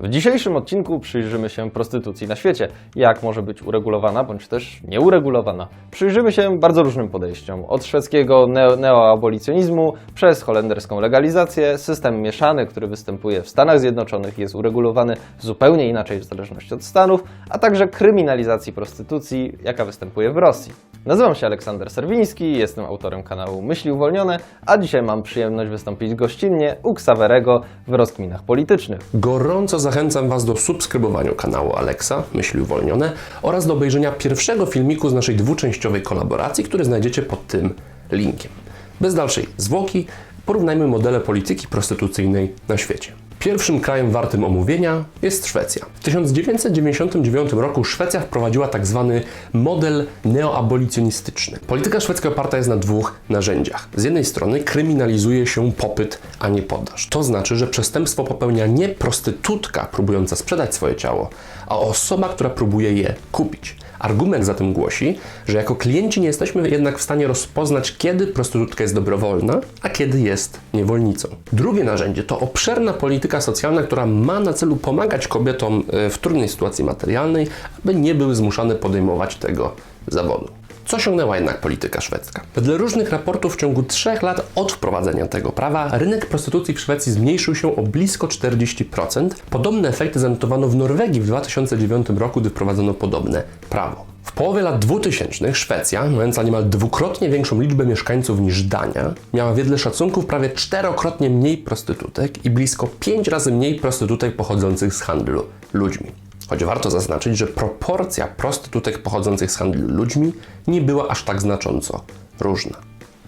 W dzisiejszym odcinku przyjrzymy się prostytucji na świecie. Jak może być uregulowana, bądź też nieuregulowana. Przyjrzymy się bardzo różnym podejściom. Od szwedzkiego neo- neoabolicjonizmu, przez holenderską legalizację, system mieszany, który występuje w Stanach Zjednoczonych, jest uregulowany zupełnie inaczej w zależności od stanów, a także kryminalizacji prostytucji, jaka występuje w Rosji. Nazywam się Aleksander Serwiński, jestem autorem kanału Myśli Uwolnione, a dzisiaj mam przyjemność wystąpić gościnnie u Ksawerego w rozkminach politycznych. Gorąco zachęcam Was do subskrybowania kanału Alexa, Myśli Uwolnione oraz do obejrzenia pierwszego filmiku z naszej dwuczęściowej kolaboracji, który znajdziecie pod tym linkiem. Bez dalszej zwłoki porównajmy modele polityki prostytucyjnej na świecie. Pierwszym krajem wartym omówienia jest Szwecja. W 1999 roku Szwecja wprowadziła tak zwany model neoabolicjonistyczny. Polityka szwedzka oparta jest na dwóch narzędziach. Z jednej strony kryminalizuje się popyt, a nie podaż. To znaczy, że przestępstwo popełnia nie prostytutka próbująca sprzedać swoje ciało, a osoba, która próbuje je kupić. Argument zatem głosi, że jako klienci nie jesteśmy jednak w stanie rozpoznać, kiedy prostytutka jest dobrowolna, a kiedy jest niewolnicą. Drugie narzędzie to obszerna polityka socjalna, która ma na celu pomagać kobietom e, w trudnej sytuacji materialnej, aby nie były zmuszane podejmować tego zawodu. Co osiągnęła jednak polityka szwedzka? Wedle różnych raportów w ciągu trzech lat od wprowadzenia tego prawa rynek prostytucji w Szwecji zmniejszył się o blisko 40%. Podobne efekty zanotowano w Norwegii w 2009 roku, gdy wprowadzono podobne prawo. W połowie lat 2000 Szwecja, mająca niemal dwukrotnie większą liczbę mieszkańców niż Dania, miała wedle szacunków prawie czterokrotnie mniej prostytutek i blisko pięć razy mniej prostytutek pochodzących z handlu ludźmi. Choć warto zaznaczyć, że proporcja prostytutek pochodzących z handlu ludźmi nie była aż tak znacząco różna.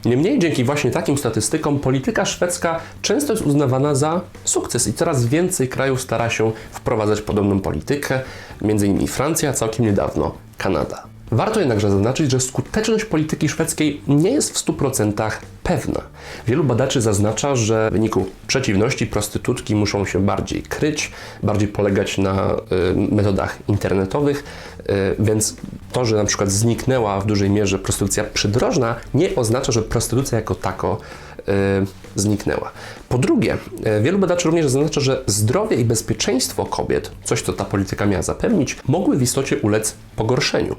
Niemniej dzięki właśnie takim statystykom polityka szwedzka często jest uznawana za sukces i coraz więcej krajów stara się wprowadzać podobną politykę, m.in. Francja, całkiem niedawno Kanada. Warto jednakże zaznaczyć, że skuteczność polityki szwedzkiej nie jest w 100% pewna. Wielu badaczy zaznacza, że w wyniku przeciwności prostytutki muszą się bardziej kryć, bardziej polegać na y, metodach internetowych, y, więc to, że na przykład zniknęła w dużej mierze prostytucja przydrożna, nie oznacza, że prostytucja jako tako y, zniknęła. Po drugie, y, wielu badaczy również zaznacza, że zdrowie i bezpieczeństwo kobiet, coś co ta polityka miała zapewnić, mogły w istocie ulec pogorszeniu.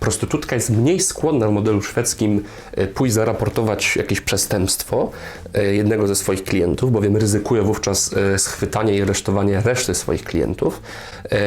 Prostytutka jest mniej skłonna w modelu szwedzkim e, pójść zaraportować jakieś przestępstwo e, jednego ze swoich klientów, bowiem ryzykuje wówczas e, schwytanie i aresztowanie reszty swoich klientów.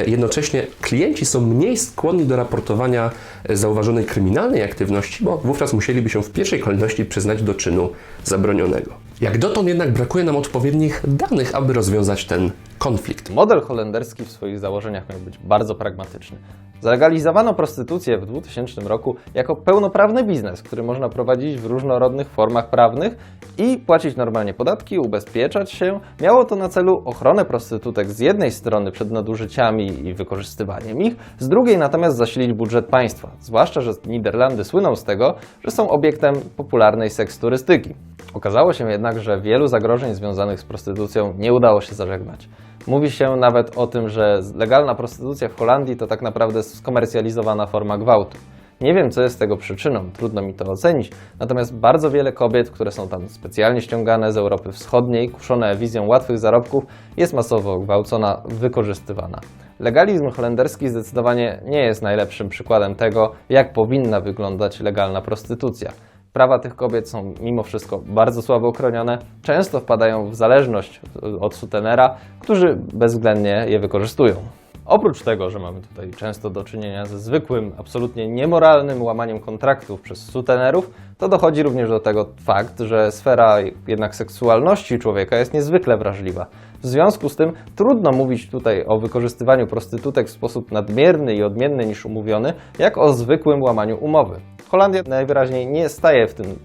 Jednocześnie klienci są mniej skłonni do raportowania zauważonej kryminalnej aktywności, bo wówczas musieliby się w pierwszej kolejności przyznać do czynu zabronionego. Jak dotąd jednak brakuje nam odpowiednich danych, aby rozwiązać ten konflikt. Model holenderski w swoich założeniach miał być bardzo pragmatyczny. Zalegalizowano prostytucję w 2000 roku jako pełnoprawny biznes, który można prowadzić w różnorodnych formach prawnych i płacić normalnie podatki, ubezpieczać się. Miało to na celu ochronę prostytutek z jednej strony przed nadużyciami i wykorzystywaniem ich, z drugiej natomiast zasilić budżet państwa. Zwłaszcza, że Niderlandy słyną z tego, że są obiektem popularnej seks turystyki. Okazało się jednak, że wielu zagrożeń związanych z prostytucją nie udało się zażegnać. Mówi się nawet o tym, że legalna prostytucja w Holandii to tak naprawdę skomercjalizowana forma gwałtu. Nie wiem, co jest tego przyczyną, trudno mi to ocenić, natomiast bardzo wiele kobiet, które są tam specjalnie ściągane z Europy Wschodniej, kuszone wizją łatwych zarobków, jest masowo gwałcona, wykorzystywana. Legalizm holenderski zdecydowanie nie jest najlepszym przykładem tego, jak powinna wyglądać legalna prostytucja. Prawa tych kobiet są mimo wszystko bardzo słabo chronione, często wpadają w zależność od sutenera, którzy bezwzględnie je wykorzystują. Oprócz tego, że mamy tutaj często do czynienia ze zwykłym, absolutnie niemoralnym łamaniem kontraktów przez sutenerów, to dochodzi również do tego fakt, że sfera jednak seksualności człowieka jest niezwykle wrażliwa. W związku z tym trudno mówić tutaj o wykorzystywaniu prostytutek w sposób nadmierny i odmienny niż umówiony, jak o zwykłym łamaniu umowy. Holandia najwyraźniej nie staje w tym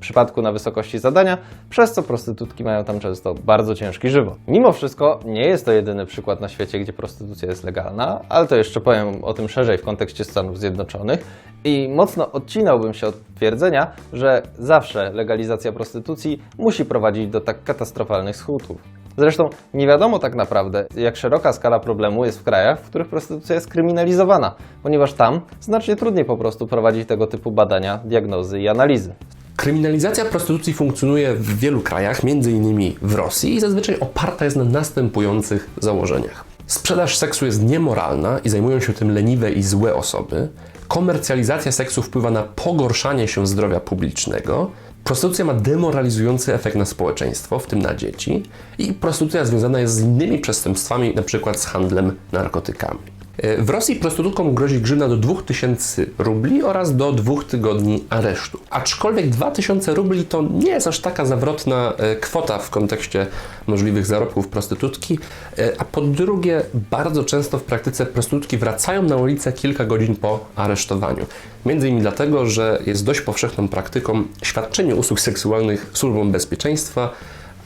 przypadku na wysokości zadania, przez co prostytutki mają tam często bardzo ciężki żywot. Mimo wszystko nie jest to jedyny przykład na świecie, gdzie prostytucja jest legalna, ale to jeszcze powiem o tym szerzej w kontekście Stanów Zjednoczonych i mocno odcinałbym się od twierdzenia, że zawsze legalizacja prostytucji musi prowadzić do tak katastrofalnych skutków. Zresztą nie wiadomo tak naprawdę, jak szeroka skala problemu jest w krajach, w których prostytucja jest kryminalizowana, ponieważ tam znacznie trudniej po prostu prowadzić tego typu badania, diagnozy i analizy. Kryminalizacja prostytucji funkcjonuje w wielu krajach, m.in. w Rosji i zazwyczaj oparta jest na następujących założeniach. Sprzedaż seksu jest niemoralna i zajmują się tym leniwe i złe osoby. Komercjalizacja seksu wpływa na pogorszanie się zdrowia publicznego. Prostytucja ma demoralizujący efekt na społeczeństwo, w tym na dzieci. I prostytucja związana jest z innymi przestępstwami, np. z handlem narkotykami. E, W Rosji prostytutkom grozi grzywna do 2000 rubli oraz do dwóch tygodni aresztu. Aczkolwiek 2000 rubli to nie jest aż taka zawrotna e, kwota w kontekście możliwych zarobków prostytutki, e, a po drugie bardzo często w praktyce prostytutki wracają na ulicę kilka godzin po aresztowaniu. Między innymi dlatego, że jest dość powszechną praktyką świadczenie usług seksualnych służbom bezpieczeństwa,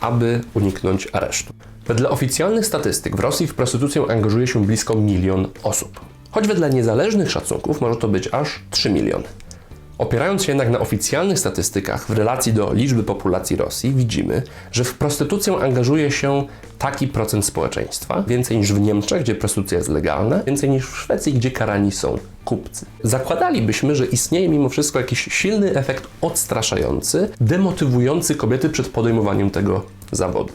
aby uniknąć aresztu. Wedle oficjalnych statystyk w Rosji w prostytucję angażuje się blisko milion osób. Choć wedle niezależnych szacunków może to być aż 3 miliony. Opierając się jednak na oficjalnych statystykach w relacji do liczby populacji Rosji, widzimy, że w prostytucję angażuje się taki procent społeczeństwa, więcej niż w Niemczech, gdzie prostytucja jest legalna, więcej niż w Szwecji, gdzie karani są kupcy. Zakładalibyśmy, że istnieje mimo wszystko jakiś silny efekt odstraszający, demotywujący kobiety przed podejmowaniem tego zawodu.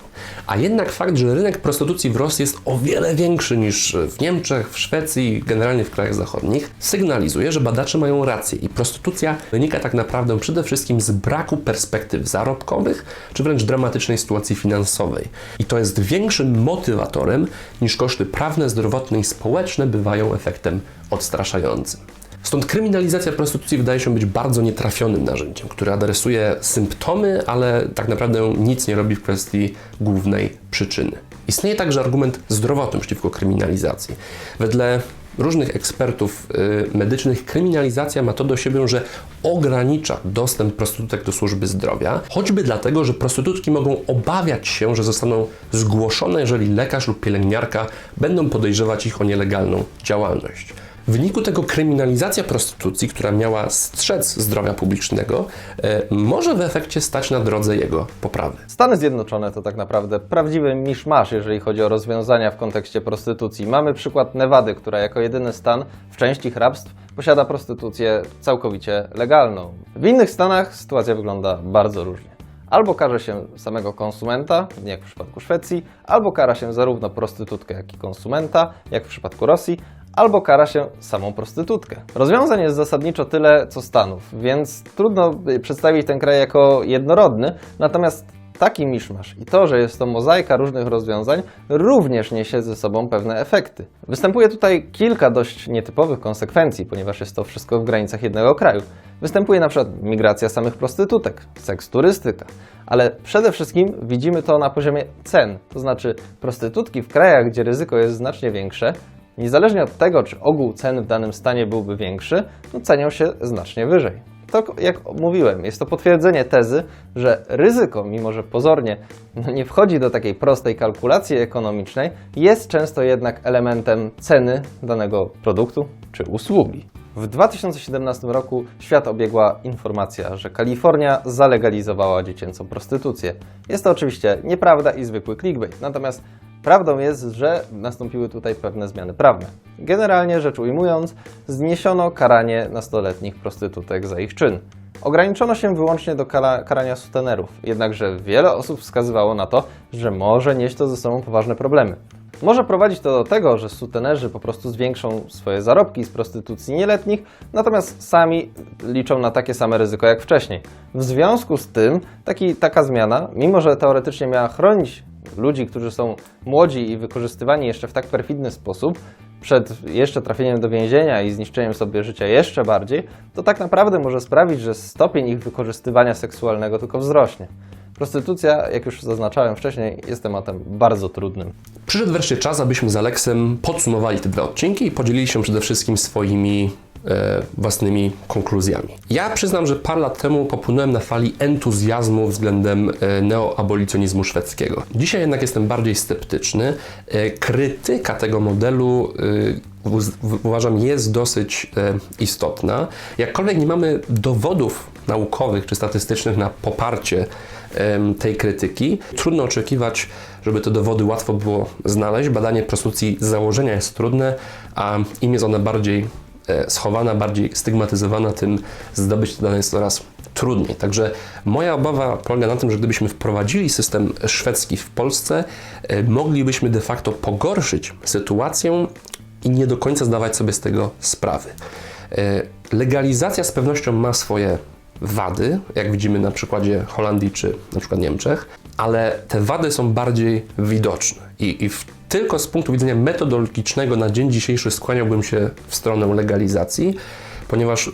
A jednak fakt, że rynek prostytucji w Rosji jest o wiele większy niż w Niemczech, w Szwecji, generalnie w krajach zachodnich, sygnalizuje, że badacze mają rację i prostytucja wynika tak naprawdę przede wszystkim z braku perspektyw zarobkowych, czy wręcz dramatycznej sytuacji finansowej. I to jest większym motywatorem niż koszty prawne, zdrowotne i społeczne bywają efektem odstraszającym. Stąd kryminalizacja prostytucji wydaje się być bardzo nietrafionym narzędziem, które adresuje symptomy, ale tak naprawdę nic nie robi w kwestii głównej przyczyny. Istnieje także argument zdrowotny przeciwko kryminalizacji. Wedle różnych ekspertów y, medycznych kryminalizacja ma to do siebie, że ogranicza dostęp prostytutek do służby zdrowia, choćby dlatego, że prostytutki mogą obawiać się, że zostaną zgłoszone, jeżeli lekarz lub pielęgniarka będą podejrzewać ich o nielegalną działalność. W wyniku tego kryminalizacja prostytucji, która miała strzec zdrowia publicznego, e, może w efekcie stać na drodze jego poprawy. Stany Zjednoczone to tak naprawdę prawdziwy miszmasz, jeżeli chodzi o rozwiązania w kontekście prostytucji. Mamy przykład Nevady, która jako jedyny stan w części hrabstw posiada prostytucję całkowicie legalną. W innych stanach sytuacja wygląda bardzo różnie. Albo karze się samego konsumenta, jak w przypadku Szwecji, albo kara się zarówno prostytutkę, jak i konsumenta, jak w przypadku Rosji, albo kara się samą prostytutkę. Rozwiązań jest zasadniczo tyle co Stanów, więc trudno y, przedstawić ten kraj jako jednorodny, natomiast taki miszmasz i to, że jest to mozaika różnych rozwiązań, również niesie ze sobą pewne efekty. Występuje tutaj kilka dość nietypowych konsekwencji, ponieważ jest to wszystko w granicach jednego kraju. Występuje na przykład migracja samych prostytutek, seks turystyka, ale przede wszystkim widzimy to na poziomie cen, to znaczy prostytutki w krajach, gdzie ryzyko jest znacznie większe, niezależnie od tego, czy ogół cen w danym stanie byłby większy, no cenią się znacznie wyżej. To, jak mówiłem, jest to potwierdzenie tezy, że ryzyko, mimo że pozornie no, nie wchodzi do takiej prostej kalkulacji ekonomicznej, jest często jednak elementem ceny danego produktu czy usługi. W 2017 roku świat obiegła informacja, że Kalifornia zalegalizowała dziecięcą prostytucję. Jest to oczywiście nieprawda i zwykły clickbait, natomiast prawdą jest, że nastąpiły tutaj pewne zmiany prawne. Generalnie rzecz ujmując, zniesiono karanie nastoletnich prostytutek za ich czyn. Ograniczono się wyłącznie do kara, karania sutenerów, jednakże wiele osób wskazywało na to, że może nieść to ze sobą poważne problemy. Może prowadzić to do tego, że sutenerzy po prostu zwiększą swoje zarobki z prostytucji nieletnich, natomiast sami liczą na takie same ryzyko jak wcześniej. W związku z tym taki, taka zmiana, mimo że teoretycznie miała chronić ludzi, którzy są młodzi i wykorzystywani jeszcze w tak perfidny sposób, przed jeszcze trafieniem do więzienia i zniszczeniem sobie życia jeszcze bardziej, to tak naprawdę może sprawić, że stopień ich wykorzystywania seksualnego tylko wzrośnie. Prostytucja, jak już zaznaczałem wcześniej, jest tematem bardzo trudnym. Przyszedł wreszcie czas, abyśmy z Aleksem podsumowali te dwa odcinki i podzielili się przede wszystkim swoimi własnymi konkluzjami. Ja przyznam, że parę lat temu popłynąłem na fali entuzjazmu względem e, neoabolicjonizmu szwedzkiego. Dzisiaj jednak jestem bardziej sceptyczny. E, krytyka tego modelu e, uważam jest dosyć e, istotna. Jakkolwiek nie mamy dowodów naukowych czy statystycznych na poparcie tej krytyki. Trudno oczekiwać, żeby te dowody łatwo było znaleźć. Badanie prostytucji z założenia jest trudne, a im jest ona bardziej e, schowana, bardziej stygmatyzowana, tym zdobyć to dane jest coraz trudniej. Także moja obawa polega na tym, że gdybyśmy wprowadzili system szwedzki w Polsce, e, moglibyśmy de facto pogorszyć sytuację i nie do końca zdawać sobie z tego sprawy. E, Legalizacja z pewnością ma swoje wady, jak widzimy na przykładzie Holandii czy na przykład Niemczech, ale te wady są bardziej widoczne i, i w, tylko z punktu widzenia metodologicznego na dzień dzisiejszy skłaniałbym się w stronę legalizacji, ponieważ e,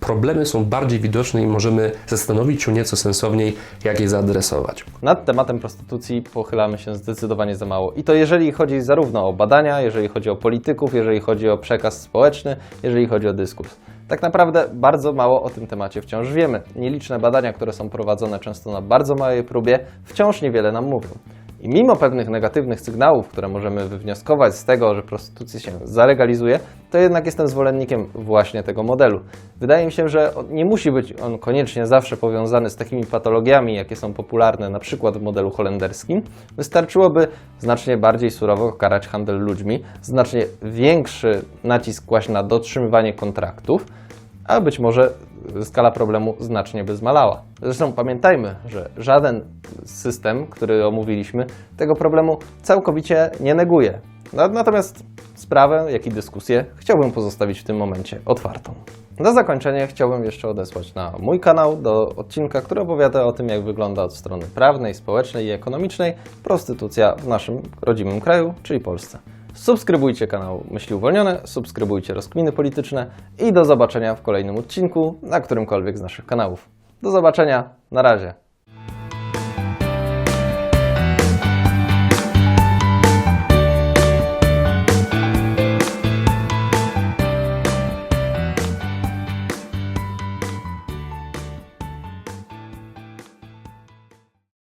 problemy są bardziej widoczne i możemy zastanowić się nieco sensowniej, jak je zaadresować. Nad tematem prostytucji pochylamy się zdecydowanie za mało. I to jeżeli chodzi zarówno o badania, jeżeli chodzi o polityków, jeżeli chodzi o przekaz społeczny, jeżeli chodzi o dyskurs. Tak naprawdę bardzo mało o tym temacie wciąż wiemy. Nieliczne badania, które są prowadzone często na bardzo małej próbie, wciąż niewiele nam mówią. I mimo pewnych negatywnych sygnałów, które możemy wywnioskować z tego, że prostytucja się zalegalizuje, to jednak jestem zwolennikiem właśnie tego modelu. Wydaje mi się, że nie musi być on koniecznie zawsze powiązany z takimi patologiami, jakie są popularne na przykład w modelu holenderskim. Wystarczyłoby znacznie bardziej surowo karać handel ludźmi, znacznie większy nacisk kłaść na dotrzymywanie kontraktów, a być może skala problemu znacznie by zmalała. Zresztą pamiętajmy, że żaden system, który omówiliśmy, tego problemu całkowicie nie neguje. Na- Natomiast sprawę, jak i dyskusję chciałbym pozostawić w tym momencie otwartą. Na zakończenie chciałbym jeszcze odesłać na mój kanał do odcinka, który opowiada o tym, jak wygląda od strony prawnej, społecznej i ekonomicznej prostytucja w naszym rodzimym kraju, czyli Polsce. Subskrybujcie kanał Myśli Uwolnione, subskrybujcie rozkminy polityczne i do zobaczenia w kolejnym odcinku na którymkolwiek z naszych kanałów. Do zobaczenia, na razie.